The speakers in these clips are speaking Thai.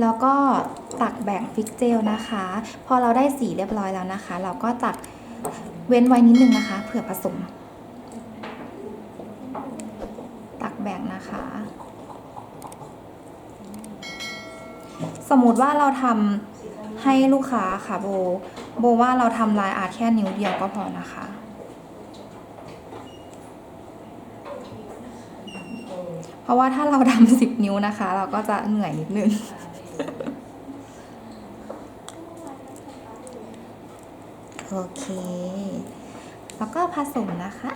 แล้วก็ตักแบ่งฟิกเจลนะคะ พอเราได้สีเรียบร้อยแล้วนะคะ เราก็ตักเว้นไว้นิดนึงนะคะ เผื่อผสม ตักแบ่งนะคะ สมมติว่าเราทำให้ลูกค้าค่ะโบ โบว่าเราทำลายอาร์ตแค่นิ้วเดียวก็พอนะคะเพราะว่าถ้าเราทำสิบนิ้วนะคะ เราก็จะเหนื่อยนิดนึง โอเค แล้วก็ผสมนะคะ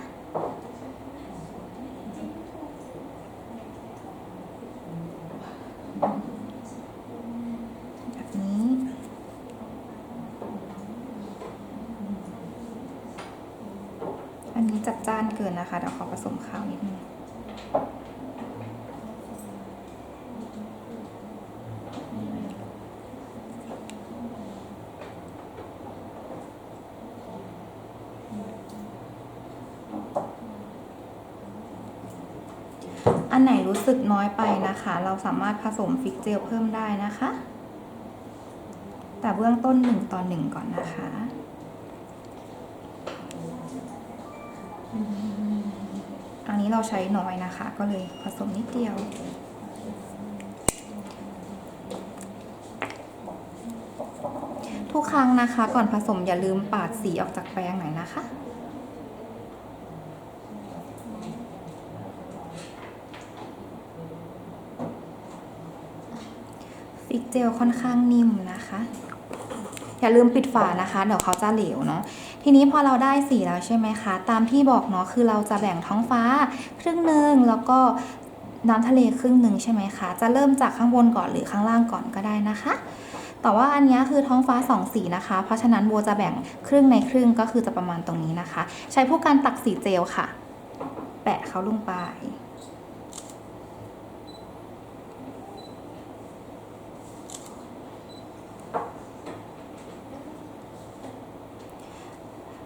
แบบนี้ อันนี้จัดจ้านเกินนะคะ เดี๋ยวขอผสมข้าวนิดนึง อันไหนรู้สึกน้อยไปนะคะ เราสามารถผสมฟิกเจลเพิ่มได้นะคะ แต่เบื้องต้นหนึ่งต่อหนึ่งก่อนนะคะอันนี้เราใช้น้อยนะคะ ก็เลยผสมนิดเดียวทุกครั้งนะคะ ก่อนผสมอย่าลืมปาดสีออกจากแปรงหน่อยนะคะ ฟิกเจลค่อนข้างนิ่มนะคะ อย่าลืมปิดฝานะคะ เดี๋ยวเขาจะเหลวเนาะทีนี้พอเราได้สีแล้วใช่ไหมคะ ตามที่บอกเนาะคือเราจะแบ่งท้องฟ้าครึ่งหนึ่งแล้วก็น้ำทะเลครึ่งหนึ่งใช่ไหมคะ จะเริ่มจากข้างบนก่อนหรือข้างล่างก่อนก็ได้นะคะ แต่ว่าอันนี้คือท้องฟ้าสองสีนะคะ เพราะฉะนั้นโบจะแบ่งครึ่งในครึ่งก็คือจะประมาณตรงนี้นะคะ ใช้ผู้การตักสีเจลค่ะ แปะเขาลงไป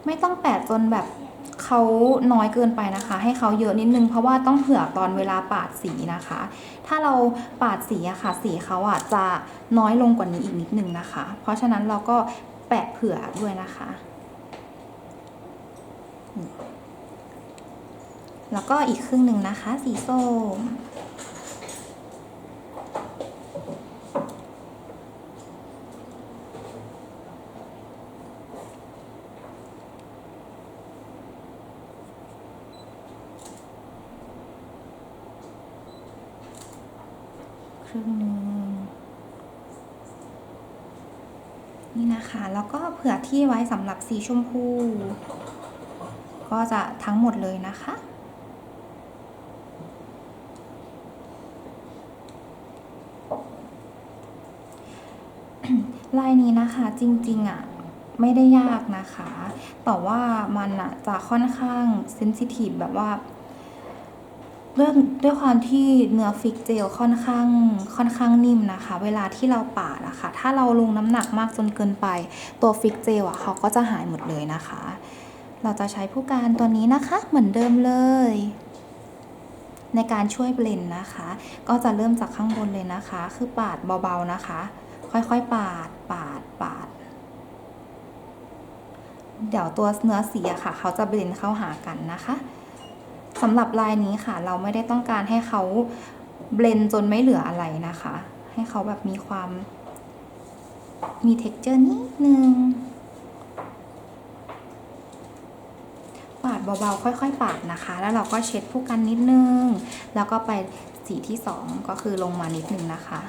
ไม่ต้องแปะจนแบบเขาน้อยเกินไปนะคะ ให้เขาเยอะนิดนึงเพราะว่าต้องเผื่อตอนเวลาปาดสีนะคะ ถ้าเราปาดสีอะค่ะ สีเขาอะจะน้อยลงกว่านี้อีกนิดนึงนะคะ เพราะฉะนั้นเราก็แปะเผื่อด้วยนะคะ แล้วก็อีกครึ่งหนึ่งนะคะ สีส้ม รึ่งหนึ่งนี่นะคะ แล้วก็เผื่อที่ไว้สำหรับสีชมพู ก็จะทั้งหมดเลยนะคะ ลายนี้นะคะจริงๆอะไม่ได้ยากนะคะ แต่ว่ามันอะจะค่อนข้างเซนซิทีฟแบบว่า เรื่องด้วยความที่เนื้อฟิกเจลค่อนข้างค่อนข้างนิ่มนะคะ เวลาที่เราปาดอะค่ะ ถ้าเราลงน้ำหนักมากจนเกินไป ตัวฟิกเจลอะเขาก็จะหายหมดเลยนะคะ เราจะใช้ผู้การตัวนี้นะคะเหมือนเดิมเลย ในการช่วยเบลนนะคะ ก็จะเริ่มจากข้างบนเลยนะคะ คือปาดเบาๆนะคะ ค่อยๆปาดปาดปาดเดี๋ยวตัวเนื้อสีอะค่ะ เขาจะเบลนเข้าหากันนะคะ สำหรับลายนี้ค่ะ เราไม่ได้ต้องการให้เขาเบลนจนไม่เหลืออะไรนะคะ ให้เขาแบบมีความ มี texture นิดนึงปาดเบาๆ ค่อยๆ ปาดนะคะ แล้วเราก็เช็ดผู้กันนิดนึง แล้วก็ไปสีที่สองก็คือลงมานิดนึงนะคะ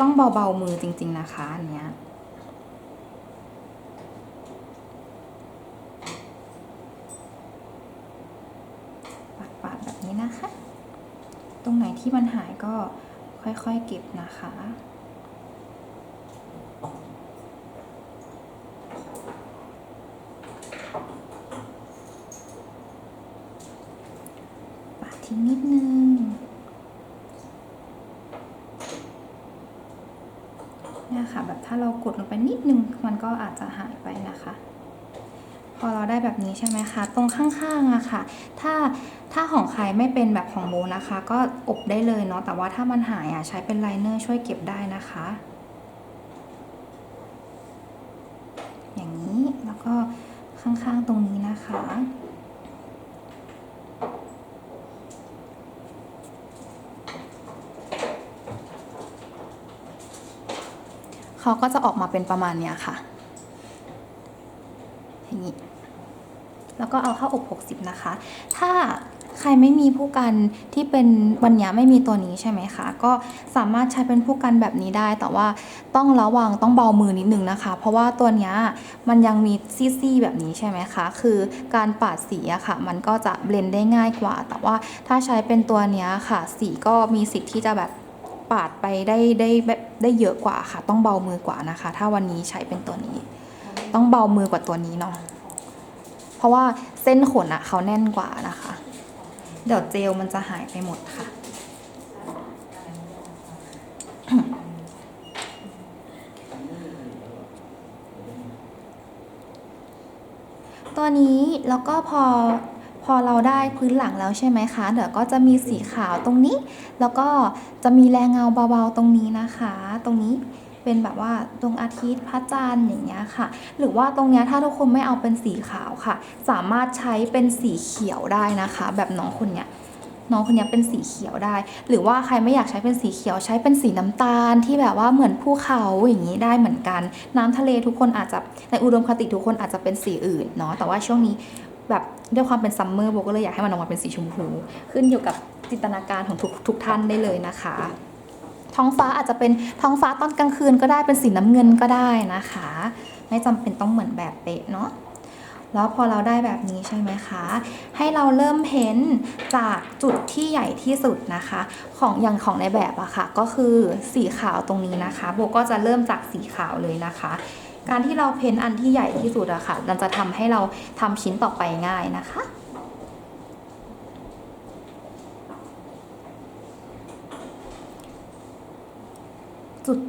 ต้องเบาๆมือจริงๆนะคะอันเนี้ย ปาดๆแบบนี้นะคะ ต รงไหนที่มันหายก็ค่อยๆเก็บนะคะปาดทิ้งนิดนึง เนี่ยค่ะ แบบถ้าเรากดลงไปนิดนึง มันก็อาจจะหายไปนะคะ พอเราได้แบบนี้ใช่ไหมคะ ตรงข้างๆอะค่ะ ถ้า ถ้าของใครไม่เป็นแบบของโบนะคะ ก็อบได้เลยเนาะแต่ว่าถ้ามันหายอะใช้เป็นไลเนอร์ช่วยเก็บได้นะคะ อย่างนี้แล้วก็ข้างๆตรงนี้นะคะเขาก็จะออกมาเป็นประมาณเนี้ยค่ะ อย่างนี้ แล้วก็เอาเข้าอบ 60 นะคะ ถ้า ใครไม่มีผู้กันที่เป็นวันนี้ไม่มีตัวนี้ใช่ไหมคะ ก็สามารถใช้เป็นผู้กันแบบนี้ได้ แต่ว่าต้องระวังต้องเบามือนิดนึงนะคะ เพราะว่าตัวนี้มันยังมีซี่ๆแบบนี้ใช่ไหมคะ คือการปาดสีอะค่ะ มันก็จะเบลนด์ได้ง่ายกว่า แต่ว่าถ้าใช้เป็นตัวนี้ค่ะ สีก็มีสิทธิ์ที่จะแบบปาดไปได้ได้แบบได้เยอะกว่าค่ะ ต้องเบามือกว่านะคะ ถ้าวันนี้ใช้เป็นตัวนี้ ต้องเบามือกว่าตัวนี้เนาะเพราะว่าเส้นขนอะเขาแน่นกว่านะคะ เดี๋ยวเจลมันจะหายไปหมดค่ะ ตัวนี้แล้วก็พอพอเราได้พื้นหลังแล้วใช่ไหมคะ เดี๋ยวก็จะมีสีขาวตรงนี้ แล้วก็จะมีแรงเงาเบาๆตรงนี้นะคะ ตรงนี้ เป็นแบบว่าดวงอาทิตย์พระจันทร์อย่างเงี้ยค่ะ หรือว่าตรงเนี้ยถ้าทุกคนไม่เอาเป็นสีขาวค่ะ สามารถใช้เป็นสีเขียวได้นะคะ แบบน้องคนเนี้ยน้องคนนี้เป็นสีเขียวได้ หรือว่าใครไม่อยากใช้เป็นสีเขียวใช้เป็นสีน้ำตาลที่แบบว่าเหมือนภูเขาอย่างนี้ได้เหมือนกัน น้ำทะเลทุกคนอาจจะในอุดมคติทุกคนอาจจะเป็นสีอื่นเนาะแต่ว่าช่วงนี้แบบด้วยความเป็นซัมเมอร์โบก็เลยอยากให้มันออกมาเป็นสีชมพู ขึ้นอยู่กับจินตนาการของทุกทุกท่านได้เลยนะคะ ท้องฟ้าอาจจะเป็นท้องฟ้าตอนกลางคืนก็ได้เป็นสีน้ำเงินก็ได้นะคะ ไม่จำเป็นต้องเหมือนแบบเป๊ะเนาะแล้วพอเราได้แบบนี้ใช่ไหมคะ ให้เราเริ่มเพ้นจากจุดที่ใหญ่ที่สุดนะคะ ของอย่างของในแบบอะค่ะ ก็คือสีขาวตรงนี้นะคะโบก็จะเริ่มจากสีขาวเลยนะคะ การที่เราเพ้นอันที่ใหญ่ที่สุดอะค่ะมันจะทำให้เราทำชิ้นต่อไปง่ายนะคะ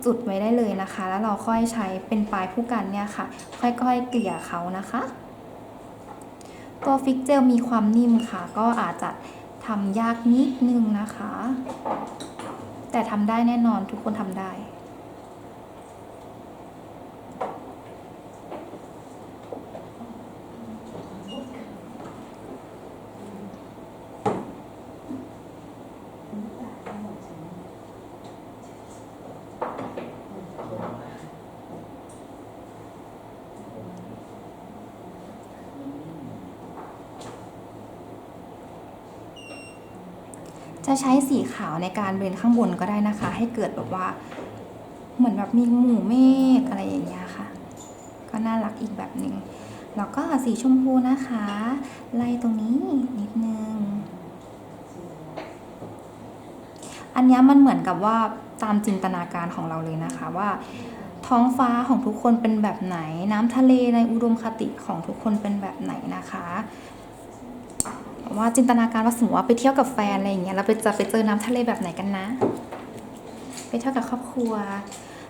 จุดๆไว้ได้เลยนะคะ แล้วเราค่อยใช้เป็นปลายผู้กันเนี่ยค่ะ ค่อยๆเกลี่ยเขานะคะ ตัวฟิกเจลมีความนิ่มค่ะ ก็อาจจะทำยากนิดนึงนะคะ แต่ทำได้แน่นอนทุกคนทำได้ จะใช้สีขาวในการเบรนข้างบนก็ได้นะคะ ให้เกิดแบบว่า เหมือนแบบมีหมู่เมฆอะไรอย่างเงี้ยค่ะ ก็น่ารักอีกแบบหนึ่งแล้วก็สีชมพูนะคะ ไล่ตรงนี้นิดนึง อันนี้มันเหมือนกับว่าตามจินตนาการของเราเลยนะคะว่าท้องฟ้าของทุกคนเป็นแบบไหน น้ำทะเลในอุดมคติของทุกคนเป็นแบบไหนนะคะ ว่าจินตนาการว่าสมมติว่าไปเที่ยวกับแฟนอะไรอย่างเงี้ยเราไปจะไปเจอน้ำทะเลแบบไหนกันนะ ไปเที่ยวกับครอบครัว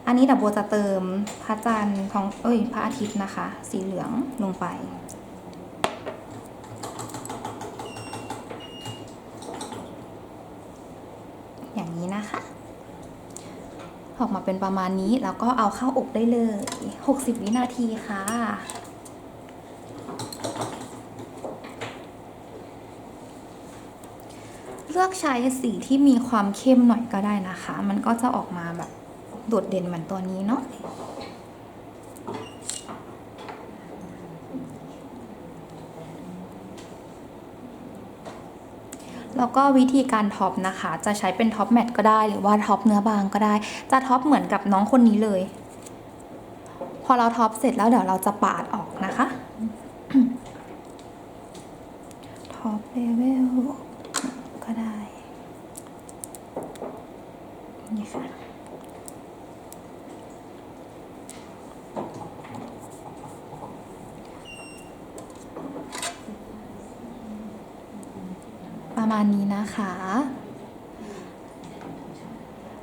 อันนี้ดับโบจะเติมพระจันทร์ของเอ้ยพระอาทิตย์นะคะ สีเหลืองลงไปอย่างนี้นะคะ ออกมาเป็นประมาณนี้แล้วก็เอาเข้าอบได้เลย 60 วินาทีค่ะ เลือกใช้สีที่มีความเข้มหน่อยก็ได้นะคะ มันก็จะออกมาแบบโดดเด่นเหมือนตัวนี้เนาะแล้วก็วิธีการท็อปนะคะ จะใช้เป็นท็อปแมทก็ได้หรือว่าท็อปเนื้อบางก็ได้ จะท็อปเหมือนกับน้องคนนี้เลย พอเราท็อปเสร็จแล้วเดี๋ยวเราจะปาดออกนะคะท็อปเลเวลก็ได้ นี่ค่ะ ประมาณนี้นะคะ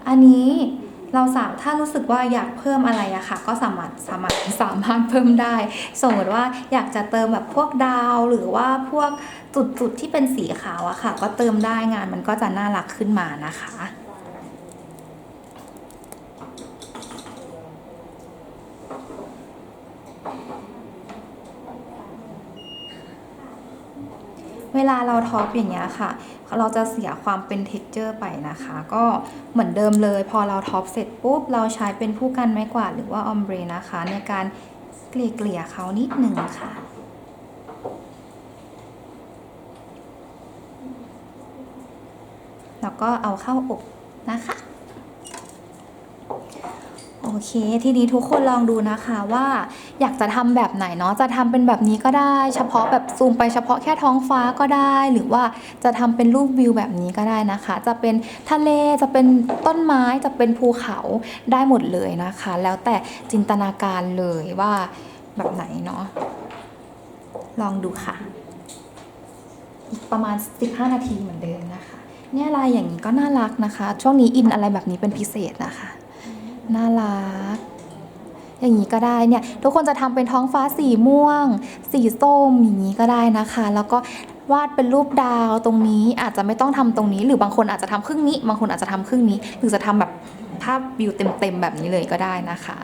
อันนี้เราสามถ้ารู้สึกว่าอยากเพิ่มอะไรอะค่ะ ก็สามารถสามารถสามารถเพิ่มได้ สมมติว่าอยากจะเติมแบบพวกดาว หรือว่าพวกจุดๆที่เป็นสีขาวอะค่ะ ก็เติมได้งานมันก็จะน่ารักขึ้นมานะคะ ลาเราท็อปอย่างเงี้ยค่ะ เราจะเสียความเป็นเท็กเจอร์ไปนะคะ ก็เหมือนเดิมเลย พอเราท็อปเสร็จปุ๊บ เราใช้เป็นผู้กันไม้กวาดหรือว่าออมเบรนะคะ ในการเกลี่ยเกลี่ยเขานิดหนึ่งค่ะแล้วก็เอาเข้าอบนะคะ โอเค ทีนี้ทุกคนลองดูนะคะว่าอยากจะทำแบบไหนเนาะจะทำเป็นแบบนี้ก็ได้ เฉพาะแบบซูมไปเฉพาะแค่ท้องฟ้าก็ได้ หรือว่าจะทำเป็นรูปวิวแบบนี้ก็ได้นะคะ จะเป็นทะเลจะเป็นต้นไม้จะเป็นภูเขาได้หมดเลยนะคะ แล้วแต่จินตนาการเลยว่าแบบไหนเนาะลองดูค่ะ อีกประมาณ 15 นาทีเหมือนเดิมนะคะ เนี่ยลายอย่างนี้ก็น่ารักนะคะ ช่วงนี้อินอะไรแบบนี้เป็นพิเศษนะคะ น่ารัก อย่างนี้ก็ได้เนี่ยทุกคนจะทำเป็นท้องฟ้าสีม่วง สีส้มอย่างนี้ก็ได้นะคะ แล้วก็วาดเป็นรูปดาวตรงนี้อาจจะไม่ต้องทำตรงนี้ หรือบางคนอาจจะทำครึ่งนี้ บางคนอาจจะทำครึ่งนี้ หรือจะทำแบบภาพวิวเต็มๆแบบนี้เลยก็ได้นะคะ